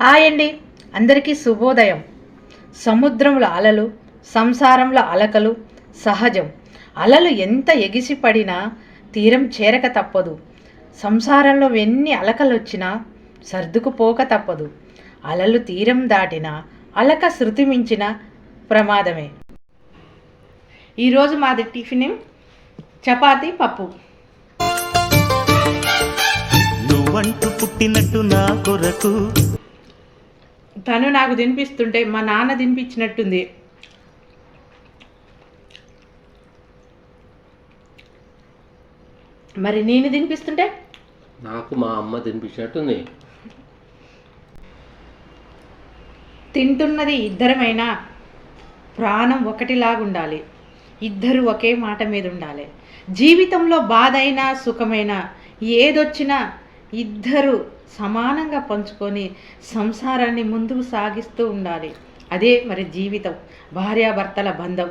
Hi అండి. అందరికీ శుభోదయం. సముద్రంలో అలలు సంసారంలో అలకలు సహజం. అలలు ఎంత ఎగిసిపడినా తీరం చేరక తప్పదు. సంసారంలో ఎన్ని అలకలు వచ్చినా సర్దుకుపోక తప్పదు. అలలు తీరం దాటినా అలక శృతి మించిన ప్రమాదమే. ఈరోజు మాది టిఫిన్ చపాతీ పప్పు. నువ్వంటూ పుట్టినట్టు నా కొరకు తను నాకు తినిపిస్తుంటే మా నాన్న తినిపించినట్టుంది. మరి నేను తినిపిస్తుంటే? నాకు మా అమ్మ తినిపించినట్టుంది. తింటున్నది ఇద్దరమైనా ప్రాణం ఒకటిలాగుండాలి. ఇద్దరు ఒకే మాట మీద ఉండాలి జీవితంలో బాధ అయినా సుఖమైనా ఏదొచ్చినా ఇద్దరు సమానంగా పంచుకొని సంసారాన్ని ముందుకు సాగిస్తూ ఉండాలి. అదే మరి జీవితం భార్యాభర్తల బంధం.